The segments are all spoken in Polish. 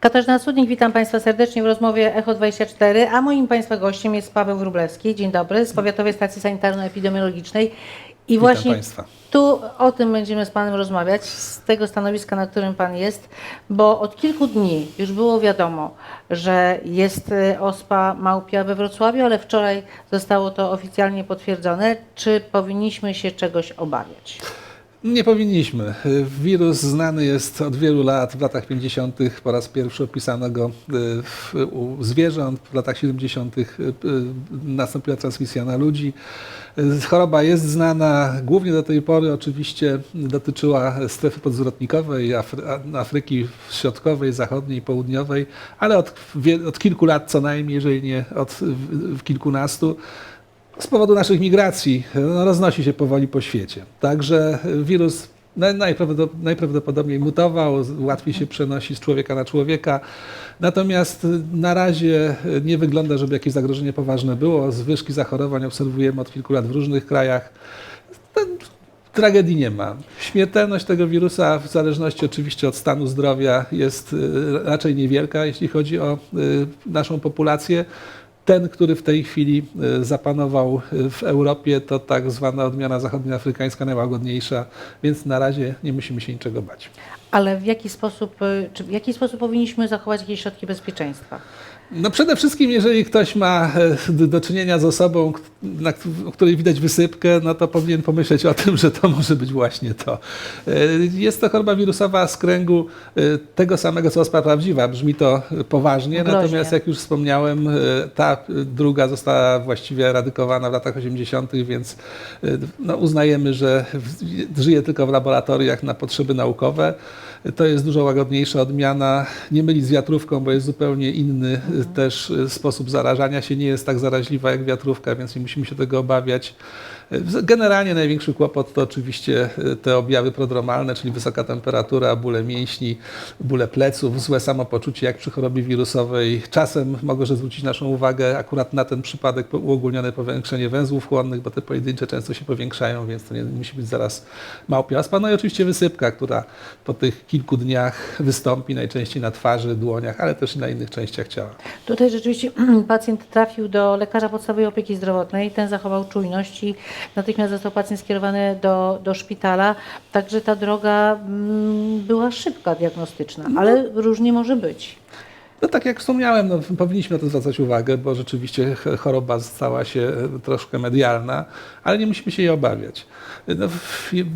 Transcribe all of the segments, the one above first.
Katarzyna Cudnik, witam Państwa serdecznie w rozmowie Echo 24, a moim Państwa gościem jest Paweł Wróblewski. Dzień dobry, z Powiatowej Stacji Sanitarno-Epidemiologicznej. I właśnie Państwa. tu o tym będziemy z Panem rozmawiać, z tego stanowiska, na którym Pan jest, bo od kilku dni już było wiadomo, że jest y, ospa małpia we Wrocławiu, ale wczoraj zostało to oficjalnie potwierdzone. Czy powinniśmy się czegoś obawiać? Nie powinniśmy. Wirus znany jest od wielu lat. W latach 50. po raz pierwszy opisano go w, u zwierząt. W latach 70. y, y, nastąpiła transmisja na ludzi. Choroba jest znana. Głównie do tej pory oczywiście dotyczyła strefy podzwrotnikowej, Afry, Afryki Środkowej, Zachodniej, Południowej, ale od, od kilku lat co najmniej, jeżeli nie od kilkunastu, z powodu naszych migracji no, roznosi się powoli po świecie. Także wirus naj- najprawdopod- najprawdopodobniej mutował, łatwiej się przenosi z człowieka na człowieka. Natomiast na razie nie wygląda, żeby jakieś zagrożenie poważne było. Zwyżki zachorowań obserwujemy od kilku lat w różnych krajach. To Tragedii nie ma. Śmiertelność tego wirusa, w zależności oczywiście od stanu zdrowia, jest raczej niewielka, jeśli chodzi o naszą populację. Ten, który w tej chwili y, zapanował y, w Europie, to tak zwana odmiana zachodnioafrykańska, najłagodniejsza, więc na razie nie musimy się niczego bać. Ale w jaki sposób, y, czy w jaki sposób powinniśmy zachować jakieś środki bezpieczeństwa? No przede wszystkim, jeżeli ktoś ma e, do czynienia z osobą, na, której widać wysypkę, no to powinien pomyśleć o tym, że to może być właśnie to. E, Jest to choroba wirusowa z kręgu e, tego samego, co ospa prawdziwa. Brzmi to poważnie, Groźnie. natomiast jak już wspomniałem, ta druga została właściwie eradykowana w latach 80., więc no, uznajemy, że żyje tylko w laboratoriach na potrzeby naukowe. To jest dużo łagodniejsza odmiana. Nie mylić z wiatrówką, bo jest zupełnie inny y, też y, sposób zarażania się. Nie jest tak zaraźliwa jak wiatrówka, więc nie musimy się tego obawiać. Generalnie największy kłopot to oczywiście y, te objawy prodromalne, czyli wysoka temperatura, bóle mięśni, bóle pleców, złe samopoczucie jak przy chorobie wirusowej. Czasem mogę zwrócić naszą uwagę akurat na ten przypadek uogólnione powiększenie węzłów chłonnych, bo te pojedyncze często się powiększają, więc to nie musi być zaraz małpia aspa. No i oczywiście wysypka, która po tych kilku dniach wystąpi najczęściej na twarzy, dłoniach, ale też i na innych częściach ciała. Tutaj rzeczywiście pacjent trafił do lekarza podstawowej opieki zdrowotnej, ten zachował czujność i natychmiast został pacjent skierowany do, do szpitala, także ta droga mm, była szybka diagnostyczna, ale różnie może być. No tak jak wspomniałem, no, powinniśmy na to zwracać uwagę, bo rzeczywiście ch- choroba stała się e, troszkę medialna, ale nie musimy się jej obawiać. No,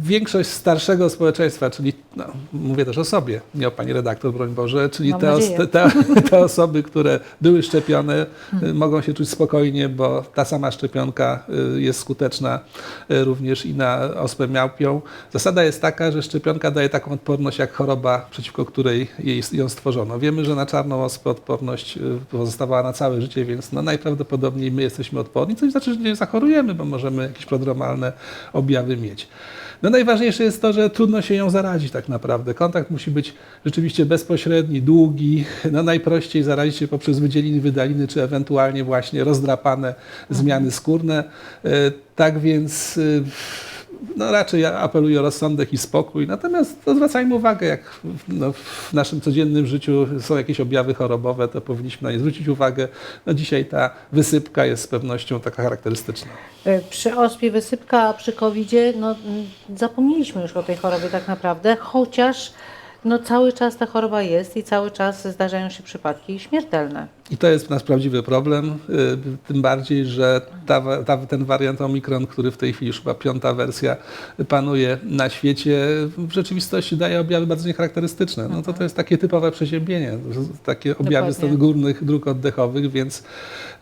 większość starszego społeczeństwa, czyli no, mówię też o sobie, nie o pani redaktor, broń Boże, czyli te, os- te, te osoby, które były szczepione, y, mogą się czuć spokojnie, bo ta sama szczepionka y, jest skuteczna również i na ospę miałpią. Zasada jest taka, że szczepionka daje taką odporność jak choroba, przeciwko której jej, ją stworzono. Wiemy, że na czarną ospę odporność y, pozostawała na całe życie, więc no najprawdopodobniej my jesteśmy odporni, co nie znaczy, że nie zachorujemy, bo możemy jakieś prodromalne objawy mieć. No najważniejsze jest to, że trudno się ją zarazić tak naprawdę. Kontakt musi być rzeczywiście bezpośredni, długi. No najprościej zarazić się poprzez wydzieliny, wydaliny, czy ewentualnie właśnie rozdrapane zmiany skórne. E, Tak więc y, no raczej ja apeluję o rozsądek i spokój. Natomiast zwracajmy uwagę, jak w- no, w naszym codziennym życiu są jakieś objawy chorobowe, to powinniśmy na nie zwrócić uwagę. No dzisiaj ta wysypka jest z pewnością taka charakterystyczna. Y, Przy ospie wysypka, przy COVID-zie no, mm, zapomnieliśmy już o tej chorobie tak naprawdę, chociaż no, cały czas ta choroba jest i cały czas zdarzają się przypadki śmiertelne. I to jest nasz prawdziwy problem, y, tym bardziej, że ta, ta, ten wariant Omikron, który w tej chwili już chyba piąta wersja panuje na świecie, w rzeczywistości daje objawy bardzo niecharakterystyczne. No to to jest takie typowe przeziębienie, takie objawy stron górnych dróg oddechowych, więc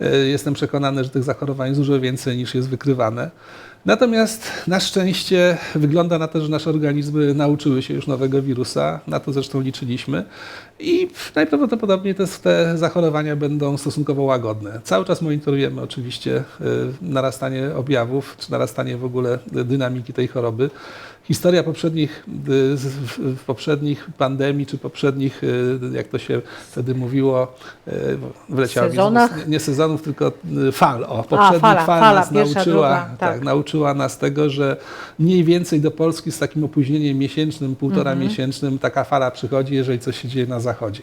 y, jestem przekonany, że tych zachorowań jest dużo więcej niż jest wykrywane. Natomiast na szczęście wygląda na to, że nasze organizmy nauczyły się już nowego wirusa, na to zresztą liczyliśmy. I najprawdopodobniej te, te zachorowania będą stosunkowo łagodne. Cały czas monitorujemy oczywiście y, narastanie objawów, czy narastanie w ogóle dynamiki tej choroby historia poprzednich, y, poprzednich pandemii, czy poprzednich, y, jak to się wtedy mówiło, y, z Sezonach? nie sezonów, tylko fal. O, poprzednich fala, fal fala, nas pierwsza, nauczyła, druga, tak. tak. nauczyła nas tego, że mniej więcej do Polski z takim opóźnieniem miesięcznym, półtora Mhm. miesięcznym taka fala przychodzi, jeżeli coś się dzieje na zachodzie.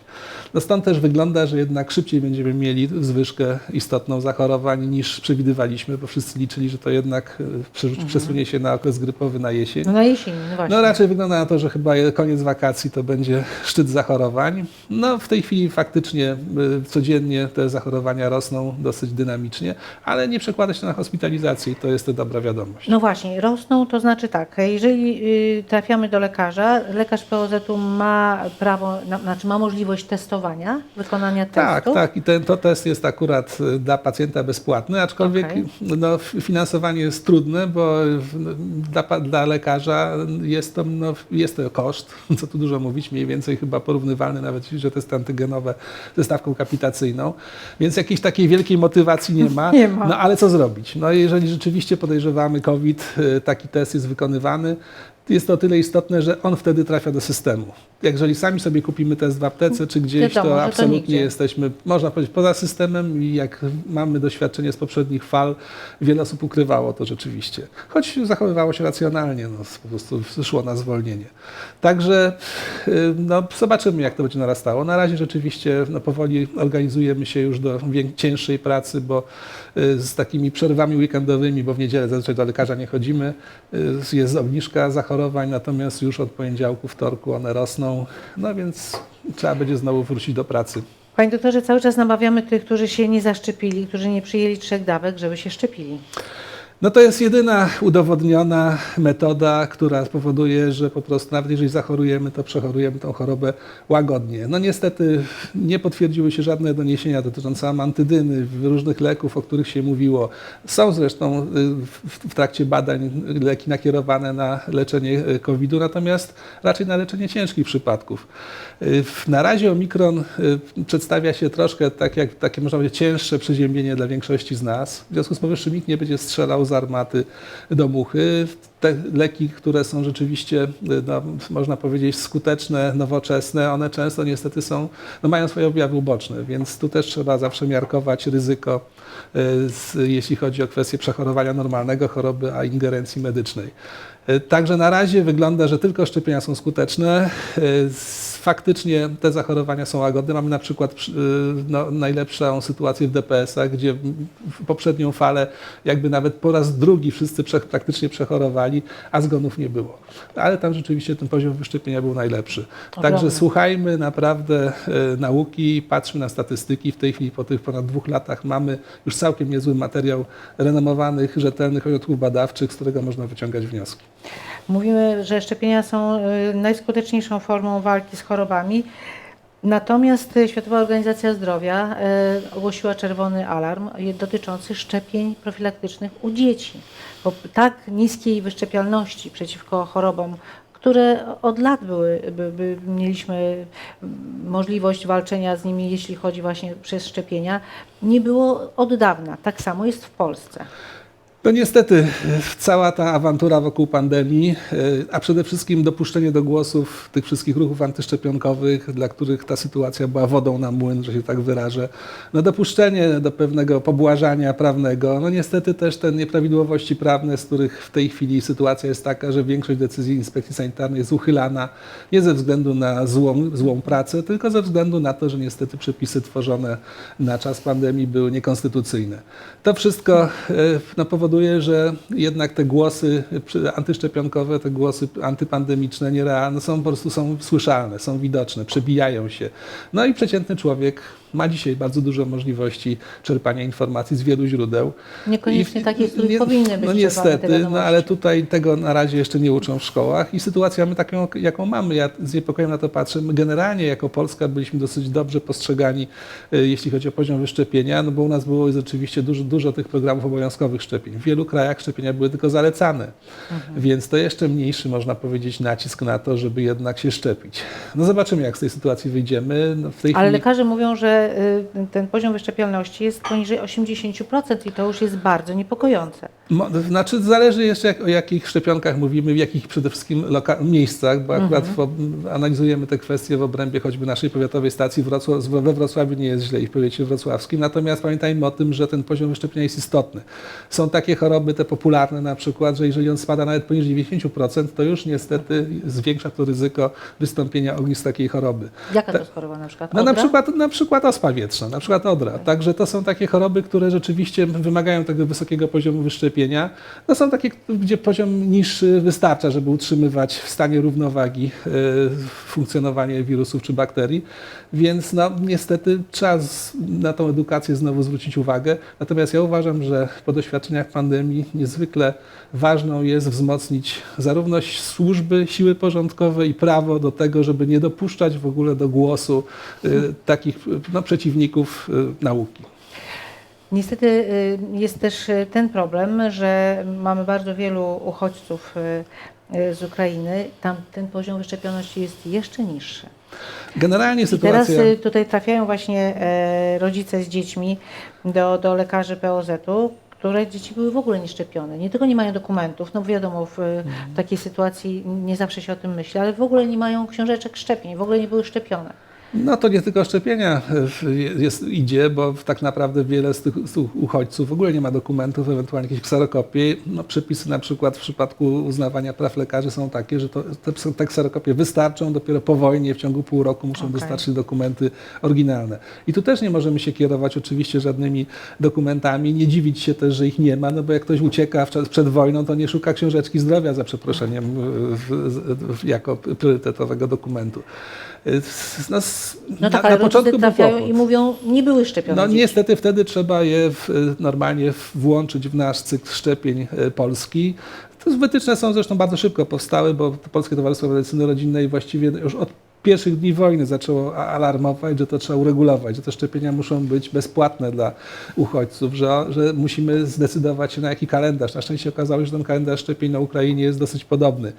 No stąd też wygląda, że jednak szybciej będziemy mieli zwyżkę istotną zachorowań niż przewidywaliśmy, bo wszyscy liczyli, że to jednak przerzuci- przesunie się na okres grypowy na jesień. No jesień, no właśnie. No raczej wygląda na to, że chyba koniec wakacji to będzie szczyt zachorowań. No w tej chwili faktycznie y, codziennie te zachorowania rosną dosyć dynamicznie, ale nie przekłada się na hospitalizację i to jest to dobra wiadomość. No właśnie, rosną, to znaczy tak, jeżeli y, trafiamy do lekarza, lekarz POZ-u ma prawo, na, znaczy ma możliwość testowania, wykonania Tak, testu. tak. I ten to test jest akurat y, dla pacjenta bezpłatny, aczkolwiek Okej. no, finansowanie jest trudne, bo w- dla, dla lekarza jest to, no, jest to koszt, co tu dużo mówić, mniej więcej chyba porównywalny nawet, że testy antygenowe ze stawką kapitacyjną, więc jakiejś takiej wielkiej motywacji nie ma. Nie ma. No ale co zrobić? No jeżeli rzeczywiście podejrzewamy COVID, y, taki test jest wykonywany, jest to o tyle istotne, że on wtedy trafia do systemu. Jeżeli sami sobie kupimy test w aptece czy gdzieś, Wiadomo, to to absolutnie nigdzie. jesteśmy, można powiedzieć, poza systemem i jak mamy doświadczenie z poprzednich fal, wiele osób ukrywało to rzeczywiście. Choć zachowywało się racjonalnie, no, po prostu szło na zwolnienie. Także y, no, zobaczymy, jak to będzie narastało. Na razie rzeczywiście no, powoli organizujemy się już do cięższej pracy, bo z takimi przerwami weekendowymi, bo w niedzielę zazwyczaj do lekarza nie chodzimy, y, jest obniżka zachorowań, natomiast już od poniedziałku, wtorku one rosną, no więc trzeba będzie znowu wrócić do pracy. Panie doktorze, cały czas namawiamy tych, którzy się nie zaszczepili, którzy nie przyjęli trzech dawek, żeby się szczepili. No to jest jedyna udowodniona metoda, która spowoduje, że po prostu nawet jeżeli zachorujemy, to przechorujemy tą chorobę łagodnie. No niestety nie potwierdziły się żadne doniesienia dotyczące amantydyny, różnych leków, o których się mówiło. Są zresztą y, w, trakcie badań leki nakierowane na leczenie y, COVID-u, natomiast raczej na leczenie ciężkich przypadków. Y, Na razie omikron przedstawia się troszkę tak jak takie można powiedzieć cięższe przeziębienie dla większości z nas. W związku z powyższym nikt nie będzie strzelał z armaty do muchy. Te leki, które są rzeczywiście, no, można powiedzieć, skuteczne, nowoczesne, one często niestety są, no, mają swoje objawy uboczne, więc tu też trzeba zawsze miarkować ryzyko, y, jeśli chodzi o kwestię przechorowania normalnego choroby, a ingerencji medycznej. Y, Także na razie wygląda, że tylko szczepienia są skuteczne. Faktycznie te zachorowania są łagodne. Mamy na przykład przy- y, no, najlepszą sytuację w DPS-ach, gdzie w poprzednią falę jakby nawet po raz drugi wszyscy praktycznie przechorowali, a zgonów nie było. Ale tam rzeczywiście ten poziom wyszczepienia był najlepszy. Także słuchajmy naprawdę y, nauki, patrzmy na statystyki. W tej chwili po tych ponad dwóch latach mamy już całkiem niezły materiał renomowanych, rzetelnych ośrodków badawczych, z którego można wyciągać wnioski. Mówimy, że szczepienia są y, najskuteczniejszą formą walki z chorobami. Natomiast y, Światowa Organizacja Zdrowia y, ogłosiła czerwony alarm dotyczący szczepień profilaktycznych u dzieci. Bo tak niskiej wyszczepialności przeciwko chorobom, które od lat były, by, by mieliśmy możliwość walczenia z nimi, jeśli chodzi właśnie przez szczepienia, nie było od dawna. Tak samo jest w Polsce. No niestety, cała ta awantura wokół pandemii, y, a przede wszystkim dopuszczenie do głosów tych wszystkich ruchów antyszczepionkowych, dla których ta sytuacja była wodą na młyn, że się tak wyrażę, no dopuszczenie do pewnego pobłażania prawnego, no niestety też te nieprawidłowości prawne, z których w tej chwili sytuacja jest taka, że większość decyzji inspekcji sanitarnej jest uchylana nie ze względu na złą, złą pracę, tylko ze względu na to, że niestety przepisy tworzone na czas pandemii były niekonstytucyjne. To wszystko e, no, powoduje, że jednak te głosy antyszczepionkowe, te głosy antypandemiczne, nierealne są po prostu są słyszalne, są widoczne, przebijają się. No i przeciętny człowiek ma dzisiaj bardzo dużo możliwości czerpania informacji z wielu źródeł. Niekoniecznie I- z których nie- powinny być No niestety, no ale tutaj tego na razie jeszcze nie uczą w szkołach i sytuację mamy taką, jaką mamy. Ja z niepokojem na to patrzę. My generalnie jako Polska byliśmy dosyć dobrze postrzegani, y, jeśli chodzi o poziom wyszczepienia, no bo u nas było rzeczywiście dużo, dużo tych programów obowiązkowych szczepień. W wielu krajach szczepienia były tylko zalecane, Mhm. więc to jeszcze mniejszy, można powiedzieć, nacisk na to, żeby jednak się szczepić. No zobaczymy, jak z tej sytuacji wyjdziemy. No Ale chwili... lekarze mówią, że y, ten poziom wyszczepialności jest poniżej 80% i to już jest bardzo niepokojące. Znaczy, zależy jeszcze jak, o jakich szczepionkach mówimy, w jakich przede wszystkim miejscach, bo akurat w, analizujemy te kwestie w obrębie choćby naszej powiatowej stacji Wrocław, we Wrocławiu nie jest źle i w powiecie wrocławskim, natomiast pamiętajmy o tym, że ten poziom wyszczepienia jest istotny. Są takie choroby, te popularne na przykład, że jeżeli on spada nawet poniżej 90%, to już niestety zwiększa to ryzyko wystąpienia ognisk takiej choroby. Jaka to jest choroba na przykład? No na przykład, na przykład ospa wietrzna, na przykład odra. Także to są takie choroby, które rzeczywiście wymagają tego wysokiego poziomu wyszczepienia. No są takie, gdzie poziom niższy wystarcza, żeby utrzymywać w stanie równowagi e, funkcjonowanie wirusów czy bakterii. Więc no, niestety trzeba na tą edukację znowu zwrócić uwagę. Natomiast ja uważam, że po doświadczeniach pandemii niezwykle ważną jest wzmocnić zarówno służby, siły porządkowe i prawo do tego, żeby nie dopuszczać w ogóle do głosu y, takich no, przeciwników y, nauki. Niestety y, jest też y, ten problem, że mamy bardzo wielu uchodźców z Ukrainy. Tam ten poziom wyszczepioności jest jeszcze niższy. Generalnie I teraz sytuacja... tutaj trafiają właśnie e, rodzice z dziećmi do, do lekarzy POZ-u, które dzieci były w ogóle nieszczepione. Nie tylko nie mają dokumentów, no wiadomo, w, w takiej sytuacji nie zawsze się o tym myśli, ale w ogóle nie mają książeczek szczepień, w ogóle nie były szczepione. No to nie tylko szczepienia y, jest, idzie, bo tak naprawdę wiele z tych, z tych uchodźców w ogóle nie ma dokumentów, ewentualnie jakieś kserokopie. No, przepisy na przykład w przypadku uznawania praw lekarzy są takie, że to, te, te kserokopie wystarczą, dopiero po wojnie w ciągu pół roku muszą Okej. wystarczyć dokumenty oryginalne. I tu też nie możemy się kierować oczywiście żadnymi dokumentami, nie dziwić się też, że ich nie ma, no bo jak ktoś ucieka przed wojną, to nie szuka książeczki zdrowia za przeproszeniem w, w, w, jako priorytetowego dokumentu. Y, No, No tak, na, ale na początku trafiają i mówią, nie były szczepione No dzieci. niestety wtedy trzeba je w, normalnie w- włączyć w nasz cykl szczepień e, polski. To wytyczne są zresztą bardzo szybko powstały, bo to Polskie Towarzystwo Medycyny Rodzinnej właściwie już od pierwszych dni wojny zaczęło alarmować, że to trzeba uregulować, że te szczepienia muszą być bezpłatne dla uchodźców, że, że musimy zdecydować się na jaki kalendarz. Na szczęście okazało się, że ten kalendarz szczepień na Ukrainie jest dosyć podobny.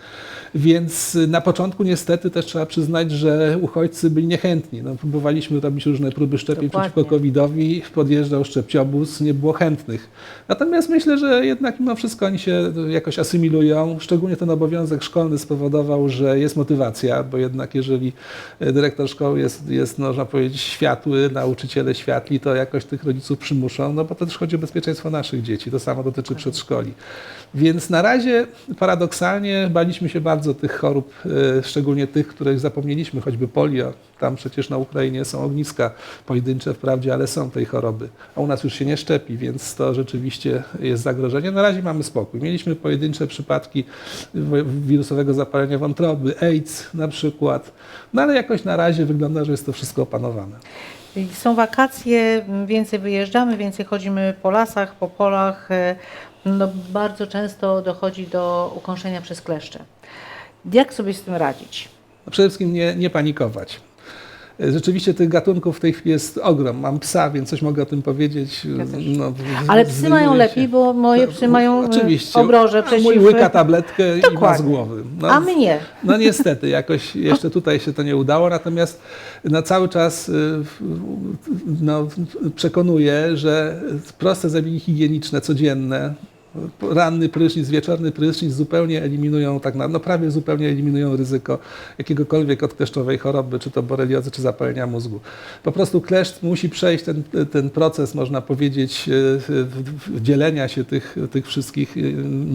Więc na początku niestety też trzeba przyznać, że uchodźcy byli niechętni. No, próbowaliśmy robić różne próby szczepień Dokładnie. przeciwko COVID-owi, podjeżdżał szczepciobóz, nie było chętnych. Natomiast myślę, że jednak mimo wszystko oni się jakoś asymilują. Szczególnie ten obowiązek szkolny spowodował, że jest motywacja, bo jednak jeżeli e, dyrektor szkoły jest, jest można powiedzieć, światły, nauczyciele światli, to jakoś tych rodziców przymuszą, no bo to też chodzi o bezpieczeństwo naszych dzieci. To samo dotyczy przedszkoli. Więc na razie paradoksalnie baliśmy się bardzo tych chorób, e, szczególnie tych, których zapomnieliśmy, choćby polio. Tam przecież na Ukrainie są ogniska pojedyncze wprawdzie, ale są tej choroby. A u nas już się nie szczepi, więc to rzeczywiście jest zagrożenie. Na razie mamy spokój. Mieliśmy pojedyncze przypadki wirusowego zapalenia wątroby, AIDS na przykład, no ale jakoś na razie wygląda, że jest to wszystko opanowane. Są wakacje, więcej wyjeżdżamy, więcej chodzimy po lasach, po polach. e, No, bardzo często dochodzi do ukąszenia przez kleszcze. Jak sobie z tym radzić? No przede wszystkim nie, nie panikować. Rzeczywiście tych gatunków w tej chwili jest ogrom. Mam psa, więc coś mogę o tym powiedzieć. Ja. No, Ale psy mają się. lepiej, bo moje psy mają e, Oczywiście. obroże A przeciw... Mój łyka tabletkę i ma z Dokładnie. głowy. No, A my nie. No niestety, jakoś jeszcze tutaj się to nie udało, natomiast na cały czas y, no, przekonuję, że proste zabiegi higieniczne, codzienne, ranny prysznic, wieczorny prysznic zupełnie eliminują, tak na, no prawie zupełnie eliminują ryzyko jakiegokolwiek odkleszczowej choroby, czy to boreliozy, czy zapalenia mózgu. Po prostu kleszcz musi przejść ten, ten proces, można powiedzieć, w- dzielenia się tych, tych wszystkich y,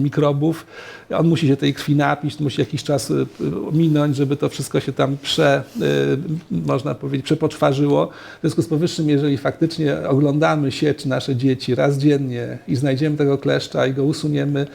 mikrobów. On musi się tej krwi napić, musi jakiś czas y, minąć, żeby to wszystko się tam prze, można powiedzieć, przepoczwarzyło. W związku z powyższym, jeżeli faktycznie oglądamy czy nasze dzieci raz dziennie i znajdziemy tego kleszcza i go usuniemy,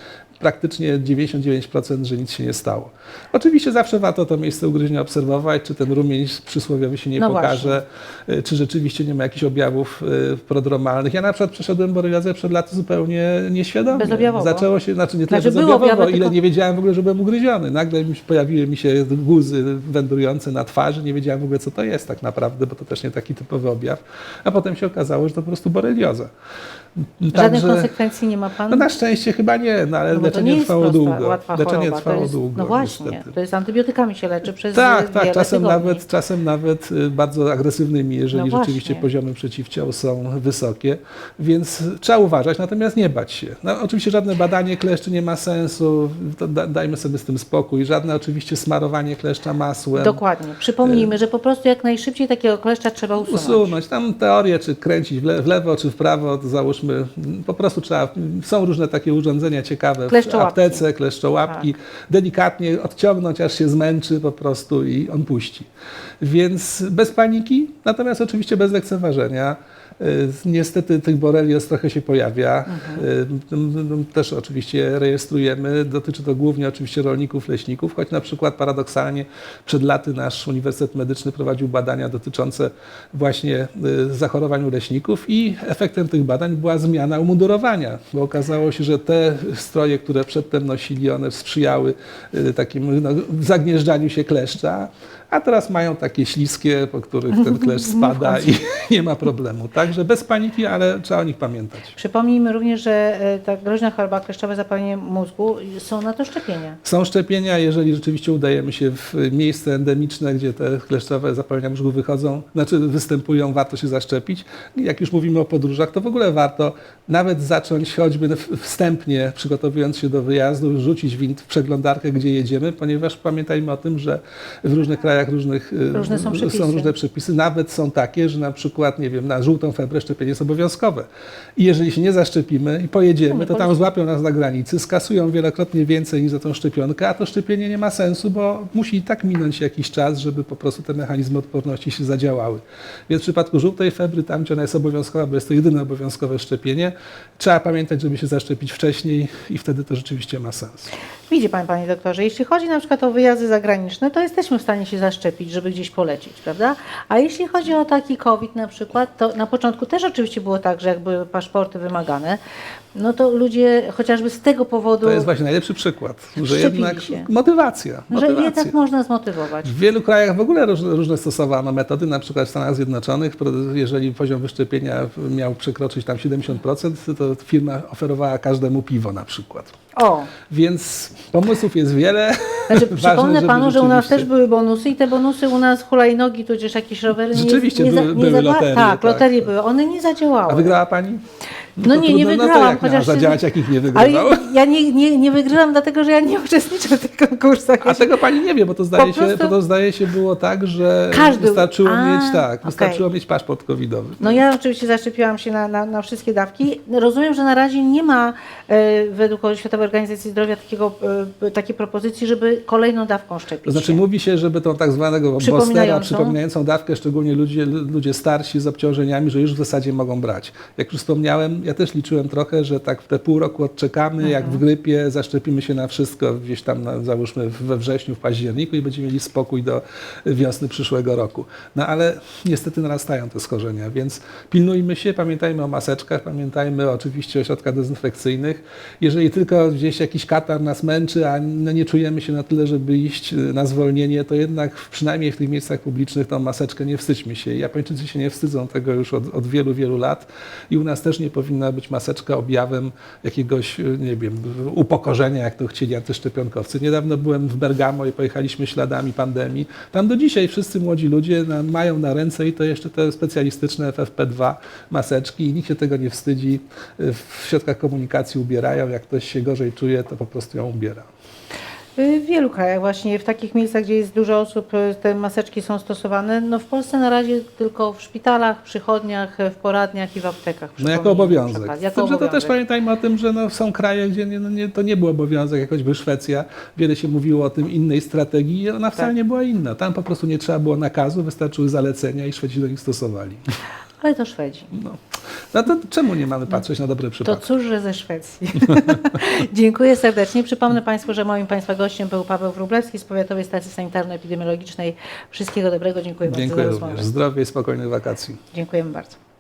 praktycznie 99%, że nic się nie stało. Oczywiście zawsze warto to miejsce ugryzienia obserwować, czy ten rumień przysłowiowy się nie No pokaże, y, czy rzeczywiście nie ma jakichś objawów y, prodromalnych. Ja na przykład przeszedłem boreliozę przed laty zupełnie nieświadomie. Bezobjawowo. Zaczęło się, znaczy nie tyle Znaczy bezobjawowo, objawy, ile tylko- nie wiedziałem w ogóle, że byłem ugryziony. Nagle pojawiły mi się guzy wędrujące na twarzy, nie wiedziałem w ogóle, co to jest tak naprawdę, bo to też nie taki typowy objaw. A potem się okazało, że to po prostu borelioza. Żadnych Także- konsekwencji nie ma pan? no na szczęście chyba nie, no ale No leczenie nie trwało prosta, długo. leczenie choroba. trwało jest, długo. No właśnie, niestety. to jest antybiotykami się leczy przez Tak, y, tak, czasem tygodni. nawet, czasem nawet y, bardzo agresywnymi, jeżeli No rzeczywiście poziomy przeciwciał są wysokie, więc trzeba uważać, natomiast nie bać się. No, oczywiście żadne badanie kleszczy nie ma sensu, da, dajmy sobie z tym spokój, żadne oczywiście smarowanie kleszcza masłem. Dokładnie. Przypomnijmy, że po prostu jak najszybciej takiego kleszcza trzeba usunąć. Usunąć. Tam teorię, czy kręcić w, le, w lewo, czy w prawo, to załóżmy, mm, po prostu trzeba, są różne takie urządzenia ciekawe w aptece, kleszczołapki, Tak. delikatnie odciągnąć, aż się zmęczy po prostu i on puści. Więc bez paniki, natomiast oczywiście bez lekceważenia. Y, Niestety tych borelios trochę się pojawia. Y, m, m, Też oczywiście je rejestrujemy. Dotyczy to głównie oczywiście rolników, leśników, choć na przykład paradoksalnie przed laty nasz Uniwersytet Medyczny prowadził badania dotyczące właśnie y, zachorowań u leśników i efektem tych badań była zmiana umundurowania, bo okazało się, że te stroje, które przedtem nosili, one sprzyjały y, takim no, zagnieżdżaniu się kleszcza, a teraz mają takie śliskie, po których ten kleszcz spada i nie ma problemu. Także bez paniki, ale trzeba o nich pamiętać. Przypomnijmy również, że e, ta groźna choroba kleszczowe zapalenie mózgu są na to szczepienia. Są szczepienia, jeżeli rzeczywiście udajemy się w miejsce endemiczne, gdzie te kleszczowe zapalenia mózgu wychodzą, znaczy występują, warto się zaszczepić. Jak już mówimy o podróżach, to w ogóle warto nawet zacząć choćby wstępnie, przygotowując się do wyjazdu, rzucić w przeglądarkę, gdzie jedziemy, ponieważ pamiętajmy o tym, że w różnych krajach różnych, y, Różne są przepisy. różne przepisy. Nawet są takie, że na przykład, nie wiem, na żółtą febrę szczepienie jest obowiązkowe. I jeżeli się nie zaszczepimy i pojedziemy, to tam złapią nas na granicy, skasują wielokrotnie więcej niż za tą szczepionkę, a to szczepienie nie ma sensu, bo musi i tak minąć jakiś czas, żeby po prostu te mechanizmy odporności się zadziałały. Więc w przypadku żółtej febry, tam gdzie ona jest obowiązkowa, bo jest to jedyne obowiązkowe szczepienie, trzeba pamiętać, żeby się zaszczepić wcześniej i wtedy to rzeczywiście ma sens. Widzi Pan, Panie doktorze, jeśli chodzi na przykład o wyjazdy zagraniczne, to jesteśmy w stanie się zaszczepić, żeby gdzieś polecieć, prawda? A jeśli chodzi o taki COVID na przykład, to na początku też oczywiście było tak, że jak były paszporty wymagane, no to ludzie chociażby z tego powodu, To jest właśnie najlepszy przykład, że jednak się. motywacja. że motywacja. jednak można zmotywować. W wielu krajach w ogóle różne, różne stosowano metody, na przykład w Stanach Zjednoczonych, jeżeli poziom wyszczepienia miał przekroczyć tam 70%, to firma oferowała każdemu piwo na przykład. O, Więc pomysłów jest wiele. znaczy przypomnę Panu, że u nas też były bonusy i te bonusy u nas hulajnogi, tudzież jakieś rowery nie, Rzeczywiście nie, za- były- nie były loterie, Tak, tak. loterie były, one nie zadziałały. A wygrała Pani? No to nie, nie to wygrałam, miała chociaż zadziałać, jak nikt nie Ale wygrywał? ja, nie, nie, nie wygrałam, dlatego że ja nie uczestniczę w tych konkursach. A tego pani nie wie, bo to zdaje, się, prostu- to zdaje się było tak, że Każdy- wystarczyło A, mieć tak, wystarczyło mieć paszport covidowy. No ja oczywiście zaszczepiłam się na, na, na wszystkie dawki. Rozumiem, że na razie nie ma e, według Światowej Organizacji Zdrowia takiego, e, takiej propozycji, żeby kolejną dawką szczepić To znaczy się. mówi się, żeby tą tak zwanego Przypominającą? przypominającą dawkę, szczególnie ludzie, ludzie starsi z obciążeniami, że już w zasadzie mogą brać. Jak już wspomniałem, ja też liczyłem trochę, że tak w te pół roku odczekamy, jak Mhm. w grypie, zaszczepimy się na wszystko gdzieś tam, na, załóżmy we wrześniu, w październiku i będziemy mieli spokój do wiosny przyszłego roku. No ale niestety narastają te schorzenia, więc pilnujmy się, pamiętajmy o maseczkach, pamiętajmy oczywiście o środkach dezynfekcyjnych. Jeżeli tylko gdzieś jakiś katar nas męczy, a no nie czujemy się na tyle, żeby iść na zwolnienie, to jednak przynajmniej w tych miejscach publicznych tą maseczkę nie wstydźmy się. Japończycy się nie wstydzą tego już od, od wielu, wielu lat i u nas też nie powinna być maseczka objawem jakiegoś, y, nie wiem, upokorzenia, jak to chcieli antyszczepionkowcy. Niedawno byłem w Bergamo i pojechaliśmy śladami pandemii. Tam do dzisiaj wszyscy młodzi ludzie na, mają na ręce i to jeszcze te specjalistyczne FFP2 maseczki i nikt się tego nie wstydzi. Y, W środkach komunikacji ubierają, jak ktoś się gorzej czuje, to po prostu ją ubiera. W wielu krajach właśnie, w takich miejscach, gdzie jest dużo osób, e, te maseczki są stosowane. No w Polsce na razie tylko w szpitalach, przychodniach, w poradniach i w aptekach. No jako obowiązek. przykład, Z Jako tym, że to też obowiązek. pamiętajmy o tym, że no, są kraje, gdzie nie, no nie, to nie był obowiązek, jak choćby Szwecja. Wiele się mówiło o tym innej strategii i ona wcale Tak. nie była inna. Tam po prostu nie trzeba było nakazu, wystarczyły zalecenia i Szwedzi do nich stosowali. Ale to Szwedzi. No, no to czemu nie mamy patrzeć na dobre To przypadki? cóż, że ze Szwecji. Dziękuję serdecznie. Przypomnę Państwu, że moim Państwa gościem był Paweł Wróblewski z Powiatowej Stacji Sanitarno-Epidemiologicznej. Wszystkiego dobrego. Dziękuję bardzo Dziękuję za również. rozmowę. Zdrowie i spokojnych wakacji. Dziękujemy bardzo.